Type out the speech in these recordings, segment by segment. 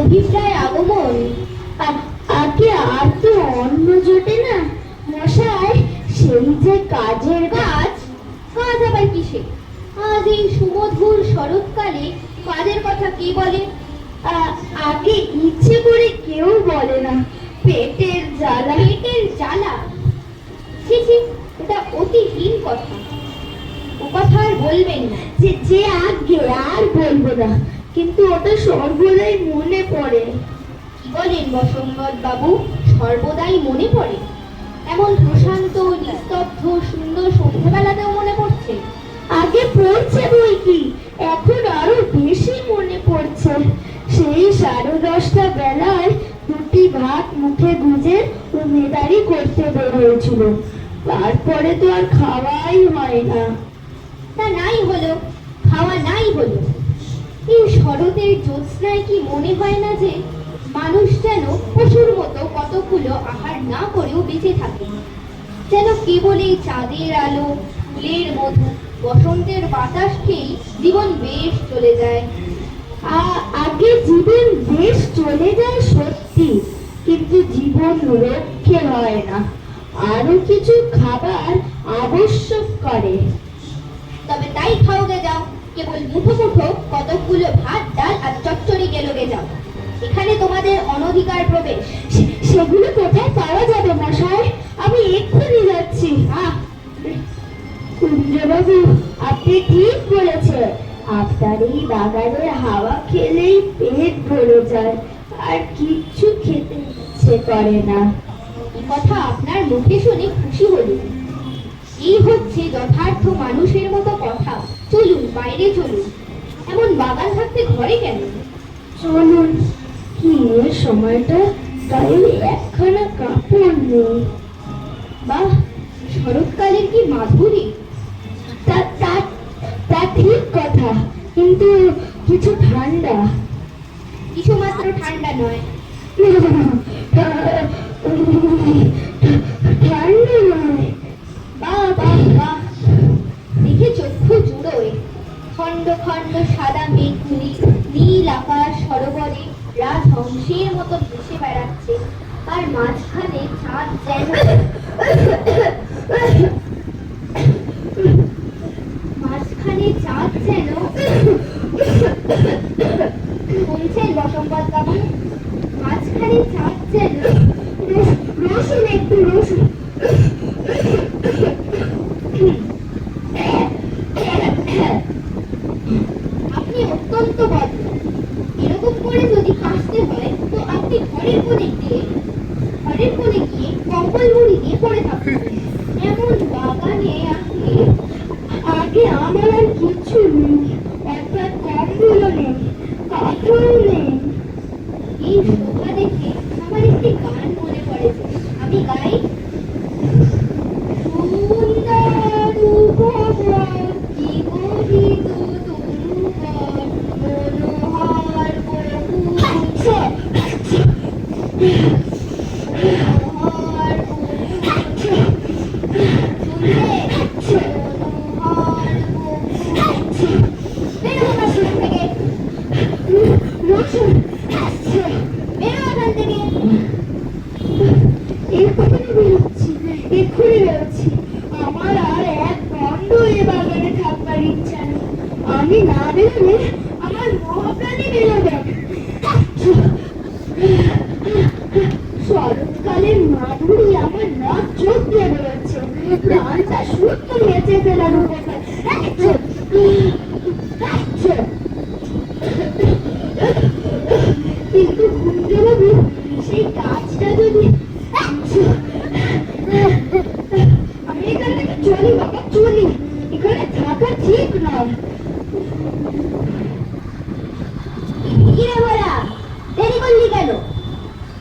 অভিপ্রায় আগমন। আগে আর তো অন্য জোটে না। মশাই সেই যে কাজের কাজ কাজ আবার কিসে? আজ এই সুমধুর শরৎকালে কাজের কথা কে বলে? আগে ইচ্ছে করে কেউ বলে না। পেটের জ্বালা পেটের জ্বালা। ছি ছি, এটা অতিহীন কথা। ও কথা আর বলবেন না যে যে আগে আর বলব না। কিন্তু ওটা সর্বদাই মনে পড়ে। কি বলেন বসম্বত বাবু, সর্বদাই মনে পড়ে। এমন প্রশান্ত, নিস্তব্ধ, সুন্দর সন্ধ্যেবেলাতেও মনে পড়ছে। আগে পড়ছে বই কি? এখন আরও বেশি মনে পড়ছে। সেই সাড়ে দশটা বেলায় দুটি ভাত মুখে গুজে উমেদারি করতে বের হয়েছিল তারপরে তো আর খাওয়াই হয় না। তা নাই হলো, খাওয়া নাই হলো। এই শরতের জ্যোৎস্নায় কি মনে হয় না যে মানুষ যেন পশুর মতো কতগুলো আহার না করেও বেঁচে থাকে? যেন কেবল এই চাঁদের আলো, ফুলের মধু, বসন্তের বাতাস খেয়েই জীবন বেশ চলে যায়। আগে জীবন বেশ চলে যায় সত্যি, কিন্তু জীবন রক্ষে হয় না। আরও কিছু খাবার আবশ্যক করে। তবে তাই খাওগে যাও। কেবল মুঠো কতকগুলো ভাত, ডাল আর চচ্চড়ি গেলোগে যাও। এখানে তোমাদের অনধিকার প্রবেশ। সেগুলো কোথায় পাওয়া যাবে, মশাই? আমি এক্ষুনি যাচ্ছি। আহ! আপনি ঠিক বলেছেন। আপনার এই বাগানের হাওয়া খেলেই পেট ভরে যায়, আর কিচ্ছু খেতে ইচ্ছে করে না। কথা আপনার মুখে শুনে খুশি হলুন এই হচ্ছে যথার্থ মানুষের মতো কথা। বাইরে চলুন এমন বাগান থাকতে ঘরে কেন চলুন কি এ সময়টা গায়ে একখানা কাপড় নেই বাহ শরৎকালের কি মাধুরী তা তা তা ঠিক কথা কিন্তু কিছু ঠান্ডা কিছুমাত্র ঠান্ডা নয় ঠান্ডা নয় রাজহংসের মতো ভেসে বেড়াচ্ছে। আর মাঝখানে চাঁদ যেন মাঝখানে চাঁদ যেন শুনছেন বসম্পদ বাবু। মাঝখানে চাঁদ যেন রস- রসুন, একটু রসুন। আপনি অত্যন্ত বদ্ধ এরকম করে যদি কাশতে হয় তো আপনি ঘরের কোণে গিয়ে ঘরের কোণে গিয়ে কম্বল মুড়ি দিয়ে পড়ে থাকুন এমন বাগানে আপনি আগে আমার আর কিছু নেই, একটা কম্বলও নেই, কাপড়ও নেই। এই শোভা দেখে আমার একটি গান মনে পড়েছে আমি গাই সুন্দর উপবন, জীবহিত তনুবন, মনোহর বপুর, আচ্ছা, মনোহর বপুর। আচ্ছা, শুনলে? মনোহর বপুর। বেরো আমার ঘর থেকে, রসুন আচ্ছা বেরো এখান থেকে। এক্ষুনি বেরোচ্ছি এক্ষুনি বেরোচ্ছি আমার আর এক বন্ধ এ বাগানে থাকবার ইচ্ছা নেই আমি না বেরোলে আমার মহাপ্রাণী বেরোবে শরৎকালের মাধুরী আমার নাক চোখ দিয়ে বেরোচ্ছে। প্রাণটা শুদ্ধ বেঁচে ফেলার দেরি করলি কেন?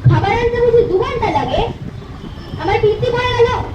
খাবার আনতে বুঝি দু ঘণ্টা লাগে। আমার পিত্তি ভরে গেল।